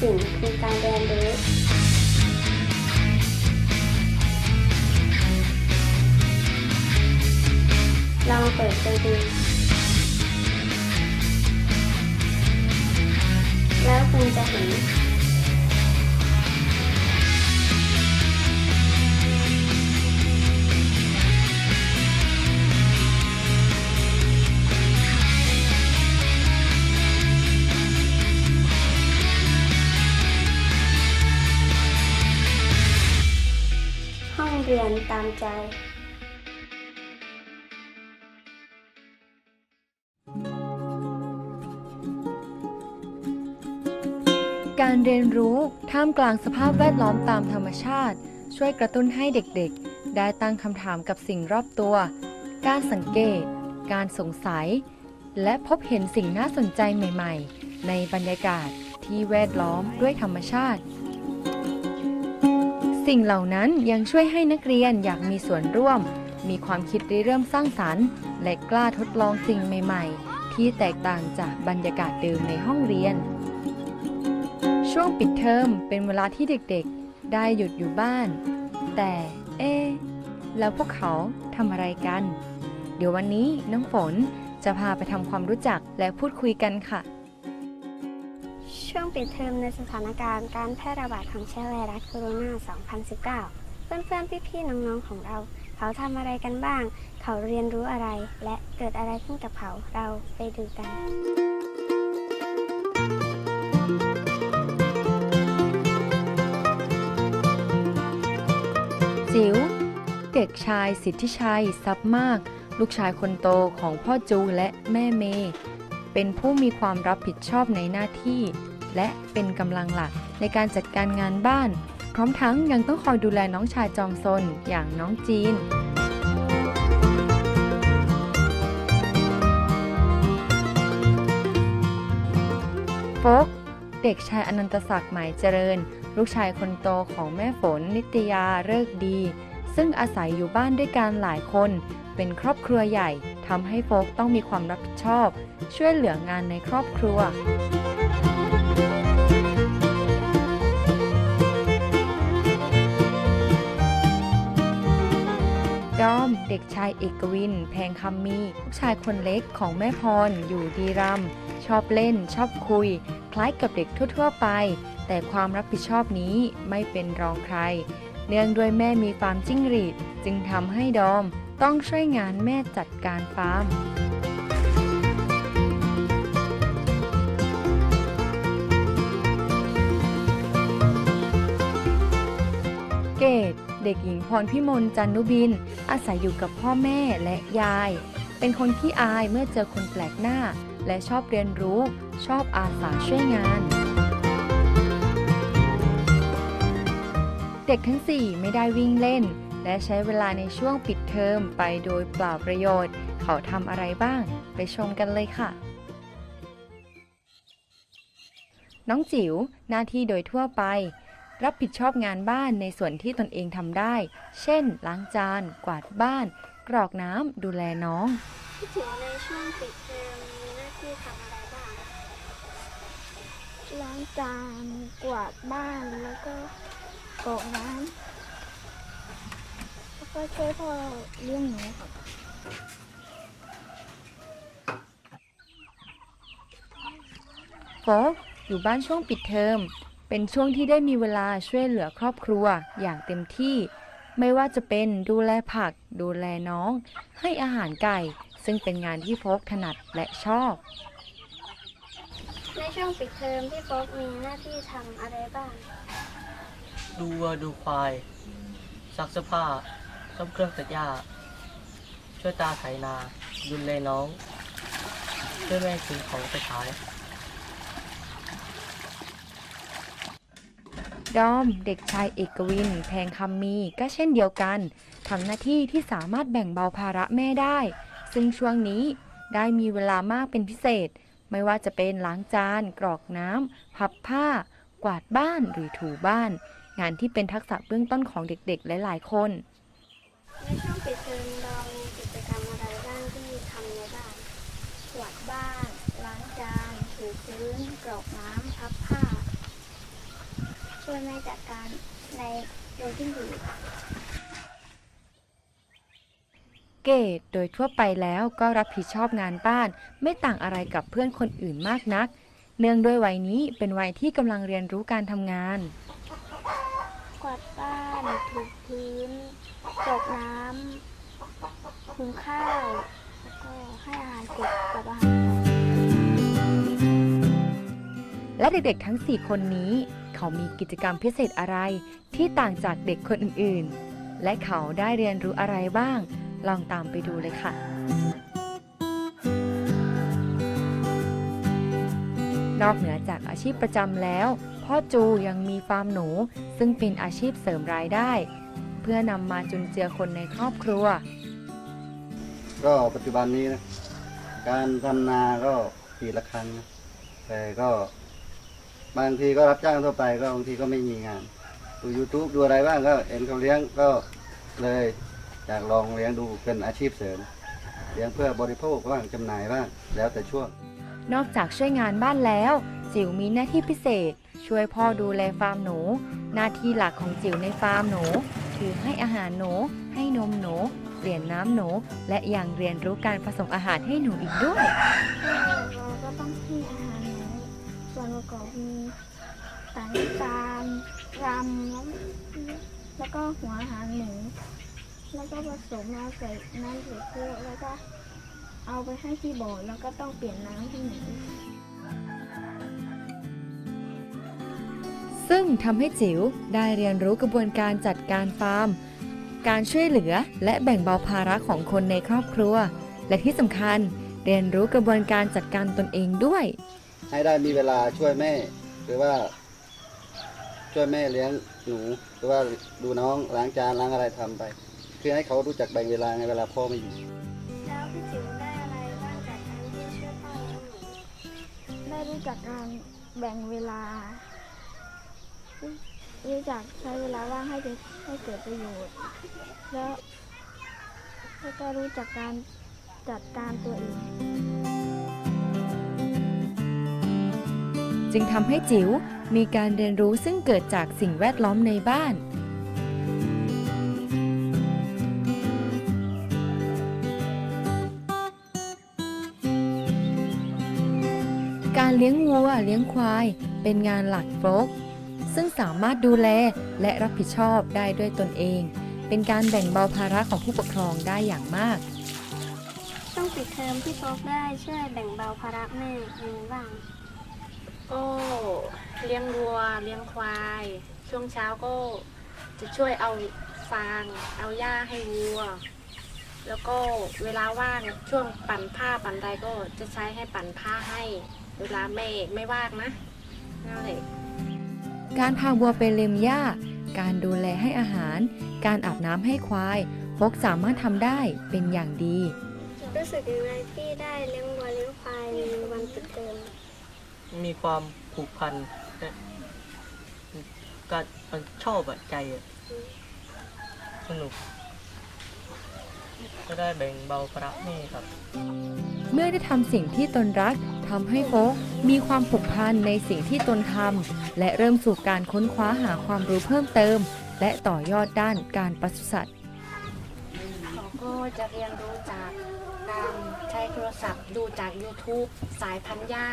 สิ่งคือการเรียนรู้ลองเปิดไปดู แล้วคุณจะเห็น ห้องเรียนตามใจการเรียนรู้ท่ามกลางสภาพแวดล้อมตามธรรมชาติ ช่วยกระตุ้นให้เด็กๆ ได้ตั้งคำถามกับสิ่งรอบตัว การสังเกต การสงสัย และพบเห็นสิ่งน่าสนใจใหม่ๆ ในบรรยากาศที่แวดล้อมด้วยธรรมชาติ สิ่งเหล่านั้นยังช่วยให้นักเรียนอยากมีส่วนร่วม มีความคิดริเริ่มสร้างสรรค์ และกล้าทดลองสิ่งใหม่ๆ ที่แตกต่างจากบรรยากาศเดิมในห้องเรียน ช่วงปิดเทอมเป็นเวลาที่เด็กๆ ได้หยุดอยู่บ้าน แต่เอ๊ะแล้วพวกเขาทำอะไรกัน เดี๋ยววันนี้น้องฝนจะพาไปทำความรู้จักและพูดคุยกันค่ะ ช่วงปิดเทอมในสถานการณ์การแพร่ระบาดของเชื้อไวรัสโคโรนา 2019 เพื่อนๆ พี่ๆ น้องๆ ของเรา เขาทำอะไรกันบ้าง เขาเรียนรู้อะไร และเกิดอะไรขึ้นกับเขาเราไปดูกัน จิ๋วเด็กชายสิทธิชัยทรัพย์มาก ลูกชายคนโตของพ่อจูและแม่เมย์เป็นผู้มีความรับผิดชอบในหน้าที่ และเป็นกำลังหลักในการจัดการงานบ้าน พร้อมทั้งยังต้องคอยดูแลน้องชายจอมซนอย่างน้องจีนโฟกเด็กชายอนันตศักดิ์หมายเจริญ ลูกชายคนโตของแม่ฝนนิตยาเลิกดี ซึ่งอาศัยอยู่บ้านด้วยกันหลายคน เป็นครอบครัวใหญ่ทำให้โฟกต้องมีความรับผิดชอบ ช่วยเหลืองานในครอบครัว ดอม เด็กชายเอกวิน แพงคำมี ลูกชายคนเล็กของแม่พร อยู่ดีรำ ชอบเล่น ชอบคุย คล้ายกับเด็กทั่วๆไป แต่ความรับผิดชอบนี้ไม่เป็นรองใคร เนื่องด้วยแม่มีฟาร์มจิ้งหรีด จึงทำให้ดอม ต้องช่วยงานแม่จัดการฟาร์มเกด เด็กหญิงพรพิมลจันนุบิน อาศัยอยู่กับพ่อแม่และยาย เป็นคนขี้อายเมื่อเจอคนแปลกหน้า และชอบเรียนรู้ ชอบอาสาช่วยงาน เด็กทั้ง 4 ไม่ได้วิ่งเล่น และใช้เวลาในช่วงปิดเทอมไปโดยเปล่าประโยชน์ เขาทำอะไรบ้าง ไปชมกันเลยค่ะน้องจิ๋วหน้าที่โดยทั่วไป รับผิดชอบงานบ้านในส่วนที่ตนเองทำได้ เช่น ล้างจาน กวาดบ้าน กรอกน้ำดูแลน้องพี่จิ๋วในช่วงปิดเทอมมีหน้าที่ทำอะไรบ้าง ล้างจาน กวาดบ้าน แล้วก็กรอกน้ำแล้วก็ช่วยพ่อเลี้ยงหนูครับโฟกอยู่บ้านช่วงปิดเทอม เป็นช่วงที่ได้มีเวลาช่วยเหลือครอบครัวอย่างเต็มที่ ไม่ว่าจะเป็นดูแลผัก ดูแลน้อง ให้อาหารไก่ ซึ่งเป็นงานที่โฟกถนัดและชอบ ในช่วงปิดเทอมพี่โฟกมีหน้าที่ทำอะไรบ้าง ดูวัวดูควาย ซักเสื้อผ้าซ่อมเครื่องตัดหญ้า ช่วยตาไถนา ดูแลน้อง ช่วยแม่ซื้อของไปขาย ดอม เด็กชายเอกวิน แพงคำมี ก็เช่นเดียวกันทำหน้าที่ที่สามารถแบ่งเบาภาระแม่ได้ ซึ่งช่วงนี้ได้มีเวลามากเป็นพิเศษ ไม่ว่าจะเป็นล้างจาน กรอกน้ำพับผ้า กวาดบ้านหรือถูบ้าน งานที่เป็นทักษะเบื้องต้นของเด็กๆหลายๆคน ในช่วงปิดเทอมเรามีกิจกรรมอะไรบ้างที่ทำในบ้าน กวาดบ้าน ล้างจานถูพื้น กรอกน้ำพับผ้า ช่วยแม่จัดการในโดยที่ดีเกดโดยทั่วไปแล้วก็รับผิดชอบงานบ้าน ไม่ต่างอะไรกับเพื่อนคนอื่นมากนัก เนื่องด้วยวัยนี้เป็นวัยที่กำลังเรียนรู้การทำงาน กวาดบ้านถูพื้นจกน้ำหุงข้าว แล้วก็ให้อาหารกบกับอาหารและเด็กๆทั้ง 4 คนนี้ เขามีกิจกรรมพิเศษอะไรที่ต่างจากเด็กคนอื่นๆ และเขาได้เรียนรู้อะไรบ้าง ลองตามไปดูเลยค่ะ นอกเหนือจากอาชีพประจำแล้ว พ่อจูยังมีฟาร์มหนู ซึ่งเป็นอาชีพเสริมรายได้ เพื่อนำมาจุนเจือคนในครอบครัว ก็ปัจจุบันนี้นะ การทำนาก็ปีละครั้งนะแต่ก็ บางทีก็รับจ้างทั่วไปก็บางทีก็ไม่มีงาน ดู YouTube ดูอะไรบ้างก็เห็นเขาเลี้ยงก็เลยอยากลองเลี้ยงดูเป็นอาชีพเสริม เลี้ยงเพื่อบริโภคบ้างจำหน่ายบ้างแล้วแต่ช่วง นอกจากช่วยงานบ้านแล้ว จิ๋วมีหน้าที่พิเศษ ช่วยพ่อดูแลฟาร์มหนู หน้าที่หลักของจิ๋วในฟาร์มหนูคือให้อาหารหนู ให้นมหนูเปลี่ยนน้ำหนู และยังเรียนรู้การผสมอาหารให้หนูอีกด้วย ประกอบมีสารน้ำตาลรำแล้วก็หัวหารหมู แล้วก็ผสมมาใส่น้ำใส่เครื่องแล้วก็เอาไปให้ที่บ่อแล้วก็ต้องเปลี่ยนน้ำให้หนูซึ่งทำให้จิ๋วได้เรียนรู้กระบวนการจัดการฟาร์ม การช่วยเหลือและแบ่งเบาภาระของคนในครอบครัว และที่สำคัญเรียนรู้กระบวนการจัดการตนเองด้วย ให้ได้มีเวลาช่วยแม่ หรือว่า ช่วยแม่เลี้ยงหนู หรือว่าดูน้องล้างจานล้างอะไรทำไป คือให้เขารู้จักแบ่งเวลาในเวลาพ่อไม่อยู่แล้วพี่จิ๋วได้อะไรบ้างจากการที่ช่วยพ่อเลี้ยงหนูได้รู้จักการแบ่งเวลารู้จักใช้เวลาว่างให้เป็นให้เกิดประโยชน์ แล้วแล้วก็รู้จักการจัดการตัวเอง จึงทำให้จิ๋วมีการเรียนรู้ซึ่งเกิดจากสิ่งแวดล้อมในบ้าน การเลี้ยงวัวเลี้ยงควาย เป็นงานหลักโฟกซึ่งสามารถดูแลและรับผิดชอบได้ด้วยตนเอง เป็นการแบ่งเบาภาระของผู้ปกครองได้อย่างมาก ช่วงปิดเทอมพี่โฟกได้ช่วยแบ่งเบาภาระแม่ยังไงบ้าง ก็เลี้ยงวัวเลี้ยงควาย ช่วงเช้าก็จะช่วยเอาฟาง เอาหญ้าให้วัว แล้วก็เวลาว่างช่วงปั่นผ้าปั่นใดก็จะใช้ให้ปั่นผ้าให้ เวลาแม่ไม่ว่างนะนั่นแหละการพาวัวไปเล็มหญ้า การดูแลให้อาหาร การอาบน้ำให้ควายโฟกสามารถทำได้เป็นอย่างดี รู้สึกยังไงที่ได้เลี้ยงวัวเลี้ยงควายในวันปิดเทอม มีความผูกพันและก็มันชอบอะใจอะสนุก ก็ได้แบ่งเบาภาระแม่ครับ เมื่อได้ทำสิ่งที่ตนรักทำให้โฟกมีความผูกพันในสิ่งที่ตนทำและเริ่มสู่การค้นคว้าหาความรู้เพิ่มเติม และต่อยอดด้านการปศุสัตว์เขาก็จะเรียนรู้จากการใช้โทรศัพท์ดูจาก YouTube สายพันธุ์หญ้า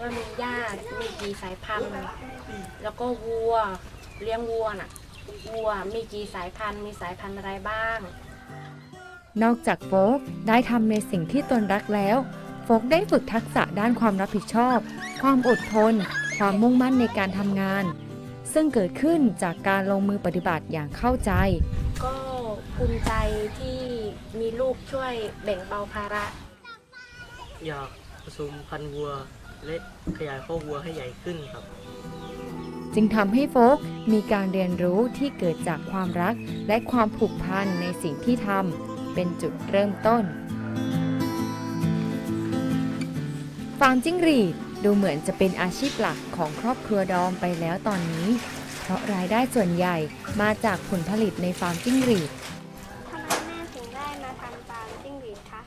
ว่ามีหญ้ามีกี่สายพันธุ์ แล้วก็วัวเลี้ยงวัวน่ะวัวมีกี่สายพันธุ์ มีสายพันธุ์อะไรบ้าง นอกจากโฟกได้ทำในสิ่งที่ตนรักแล้ว โฟกได้ฝึกทักษะด้านความรับผิดชอบ ความอดทน ความมุ่งมั่นในการทำงาน ซึ่งเกิดขึ้นจากการลงมือปฏิบัติอย่างเข้าใจ ก็ภูมิใจที่มีลูกช่วยแบ่งเบาภาระ อยากผสมพันธุ์วัว และขยายข้อวัวให้ใหญ่ขึ้นครับ จึงทำให้โฟกมีการเรียนรู้ที่เกิดจากความรักและความผูกพันในสิ่งที่ทำเป็นจุดเริ่มต้น ฟาร์มจิ้งหรีดดูเหมือนจะเป็นอาชีพหลักของครอบครัวดอมไปแล้วตอนนี้ เพราะรายได้ส่วนใหญ่มาจากผลผลิตในฟาร์มจิ้งหรีด ทำไมแม่ถึงได้มาทำฟาร์มจิ้งหรีดคะ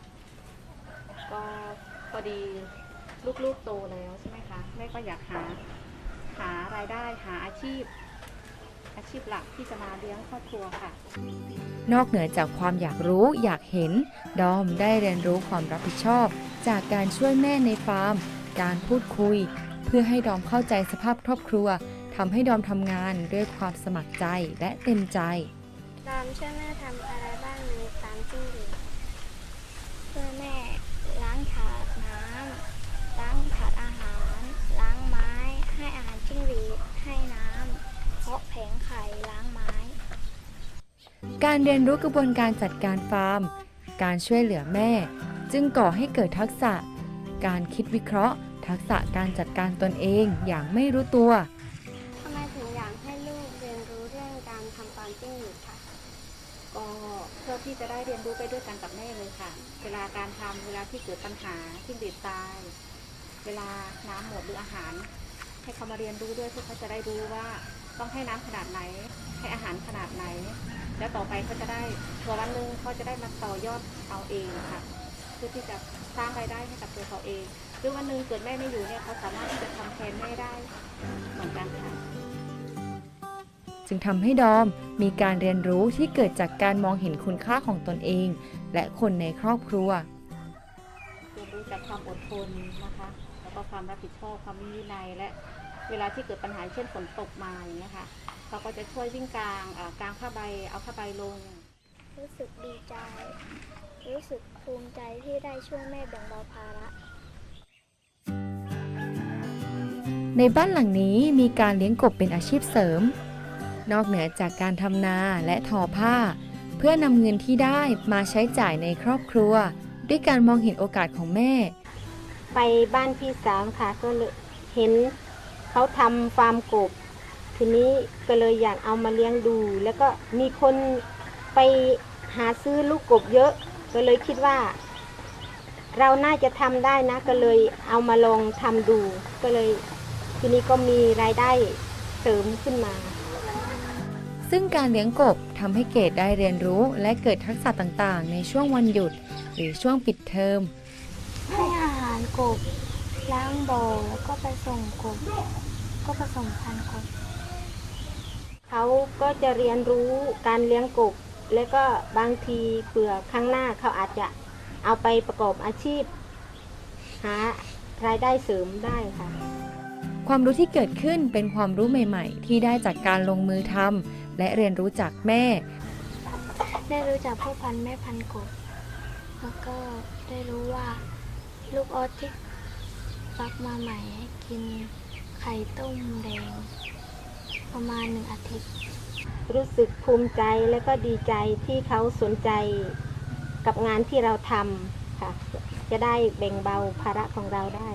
ก็พอดี ลูกๆโตแล้วใช่ไหมคะแม่ก็อยากหาหารายได้หาอาชีพ อาชีพหลักที่จะมาเลี้ยงครอบครัวค่ะ นอกเหนือจากความอยากรู้อยากเห็น ดอมได้เรียนรู้ความรับผิดชอบ จากการช่วยแม่ในฟาร์ม การพูดคุย เพื่อให้ดอมเข้าใจสภาพครอบครัวทำให้ดอมทำงานด้วยความสมัครใจและเต็มใจ ดอมช่วยแม่ทำอะไรบ้างในฟาร์มจิ้งหรีดช่วยแม่ การเรียนรู้กระบวนการจัดการฟาร์ม การช่วยเหลือแม่ จึงก่อให้เกิดทักษะ การคิดวิเคราะห์ ทักษะการจัดการตนเองอย่างไม่รู้ตัว ทำไมถึงอยากให้ลูกเรียนรู้เรื่องการทำฟาร์มจิ้งหรีดคะก็เพื่อที่จะได้เรียนรู้ไปด้วยกันกับแม่เลยค่ะ เวลาการทำเวลาที่เกิดปัญหาที่เด็ดตาย เวลาน้ำหมดหรืออาหาร ให้เขามาเรียนรู้ด้วยเพื่อเขาจะได้รู้ว่า ต้องให้น้ำขนาดไหน ให้อาหารขนาดไหน แล้วต่อไปเขาจะได้ตัววันหนึ่งเขาจะได้มาต่อยอดเอาเองค่ะ เพื่อที่จะสร้างรายได้ให้กับตัวเขาเองหรือวันหนึ่งเกิดแม่ไม่อยู่เนี่ยเขาสามารถที่จะทำแทนแม่ได้เหมือนกันค่ะจึงทำให้ดอมมีการเรียนรู้ที่เกิดจากการมองเห็นคุณค่าของตนเอง และคนในครอบครัวเรียนรู้จากความอดทนนะคะแล้วก็ความรับผิดชอบความมีวินัยและเวลาที่เกิดปัญหาเช่นฝนตกมาอย่างเงี้ยค่ะ เขาก็จะช่วยวิ่งกลางอ่ากลางผ้าใบเอาผ้าใบลง รู้สึกดีใจ รู้สึกภูมิใจที่ได้ช่วยแม่แบ่งเบาภาระในบ้านหลังนี้มีการเลี้ยงกบเป็นอาชีพเสริม นอกเหนือจากการทำนาและทอผ้า เพื่อนำเงินที่ได้มาใช้จ่ายในครอบครัว ด้วยการมองเห็นโอกาสของแม่ ไปบ้านพี่สาวค่ะก็เลยเห็นเขาทำฟาร์มกบ ทีนี้ก็เลยอยากเอามาเลี้ยงดู แล้วก็มีคนไปหาซื้อลูกกบเยอะ ก็เลยคิดว่า เราน่าจะทำได้นะ ก็เลยเอามาลองทำดู ก็เลยทีนี้ก็มีรายได้เสริมขึ้นมา ซึ่งการเลี้ยงกบทำให้เกดได้เรียนรู้และเกิดทักษะต่างๆ ในช่วงวันหยุด หรือช่วงปิดเทอม ให้อาหารกบล้างบ่อแล้วก็ไปส่งกบ ก็ผสมพันธุ์กบ เขาก็จะเรียนรู้การเลี้ยงกบ แล้วก็บางทีเผื่อข้างหน้าเขาอาจจะเอาไปประกอบอาชีพ หารายได้เสริมได้ค่ะ ความรู้ที่เกิดขึ้นเป็นความรู้ใหม่ ๆ ที่ได้จากการลงมือทำและเรียนรู้จากแม่ ได้รู้จักพ่อพันธุ์แม่พันธุ์กบ แล้วก็ได้รู้ว่าลูกออสที่ฟักมาใหม่ให้กินไข่ต้มแดง ประมาณหนึ่งอาทิตย์ รู้สึกภูมิใจและก็ดีใจที่เขาสนใจกับงานที่เราทำค่ะ จะได้แบ่งเบาภาระของเราได้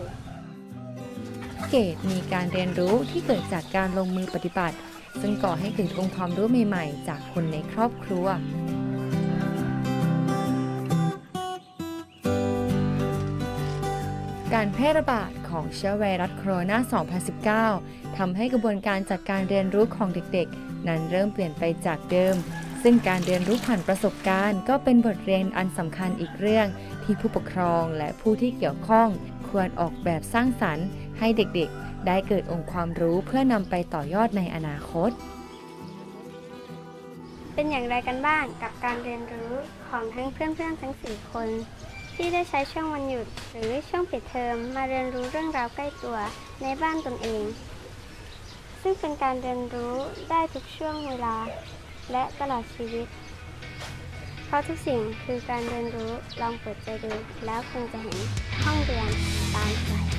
เกดมีการเรียนรู้ที่เกิดจากการลงมือปฏิบัติ ซึ่งก่อให้เกิดองค์ความรู้ใหม่ ๆ จากคนในครอบครัว การแพร่ระบาดของเชื้อไวรัสโคโรนา 2019 ทำให้กระบวนการจัดการเรียนรู้ของเด็กๆ นั้นเริ่มเปลี่ยนไปจากเดิม ซึ่งการเรียนรู้ผ่านประสบการณ์ ก็เป็นบทเรียนอันสำคัญอีกเรื่อง ที่ผู้ปกครองและผู้ที่เกี่ยวข้อง ควรออกแบบสร้างสรรค์ ให้เด็กๆ ได้เกิดองค์ความรู้เพื่อนำไปต่อยอดในอนาคต เป็นอย่างไรกันบ้างกับการเรียนรู้ของทั้งเพื่อนๆทั้ง 4 คน ที่ได้ใช้ช่วงวันหยุด หรือช่วงปิดเทอมมาเรียนรู้เรื่องราวใกล้ตัวในบ้านตนเอง ซึ่งเป็นการเรียนรู้ได้ทุกช่วงเวลา และตลอดชีวิต เพราะทุกสิ่งคือการเรียนรู้ลองเปิดใจดูแล้วคุณจะเห็นห้องเรียนตามส